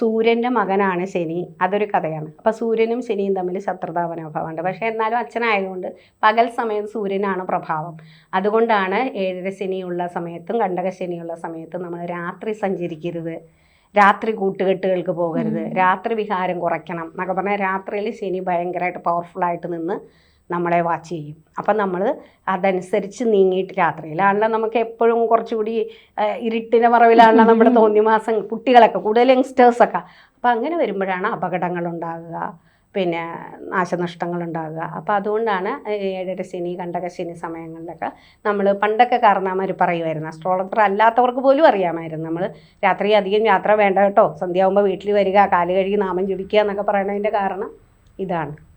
സൂര്യന്റെ മകനാണ് ശനി. അതൊരു കഥയാണ്. അപ്പോൾ സൂര്യനും ശനിയും തമ്മിൽ ശത്രുതാ മനോഭാവമുണ്ട് പക്ഷേ എന്നാലും അച്ഛനായതുകൊണ്ട് പകൽ സമയത്ത് സൂര്യനാണ് പ്രഭാവം. അതുകൊണ്ടാണ് ഏഴര ശനിയുള്ള സമയത്തും കണ്ടക ശനിയുള്ള സമയത്തും നമ്മൾ രാത്രി സഞ്ചരിക്കരുത്. രാത്രി കൂട്ടുകെട്ടുകൾക്ക് പോകരുത്. രാത്രി വിഹാരം കുറയ്ക്കണം എന്നൊക്കെ പറഞ്ഞാൽ രാത്രിയിൽ ശനി ഭയങ്കരമായിട്ട് പവർഫുള്ളായിട്ട് നിന്ന് നമ്മളെ വാച്ച് ചെയ്യും. അപ്പം നമ്മൾ അതനുസരിച്ച് നീങ്ങിയിട്ട് രാത്രിയിലാണല്ലോ നമുക്ക് എപ്പോഴും കുറച്ചുകൂടി ഇരുട്ടിന്റെ മറവിലാണല്ലോ നമ്മുടെ തോന്നിമാസം കുട്ടികളൊക്കെ കൂടുതൽ യങ്സ്റ്റേഴ്സൊക്കെ അപ്പം അങ്ങനെ വരുമ്പോഴാണ് അപകടങ്ങൾ ഉണ്ടാകുക. പിന്നെ നാശനഷ്ടങ്ങൾ ഉണ്ടാകുക. അപ്പോൾ അതുകൊണ്ടാണ് ഏഴര ശനി കണ്ടക ശനി സമയങ്ങളിലൊക്കെ നമ്മൾ പണ്ടൊക്കെ കാരണവന്മാർ പറയുമായിരുന്നു അസ്ട്രോളജർ അല്ലാത്തവർക്ക് പോലും അറിയാമായിരുന്നു. നമ്മൾ രാത്രി അധികം യാത്ര വേണ്ട കേട്ടോ. സന്ധ്യയാകുമ്പോൾ വീട്ടിൽ വരിക കാൽ കഴുകി നാമം ജപിക്കുക എന്നൊക്കെ പറയുന്നതിന്റെ കാരണം ഇതാണ്.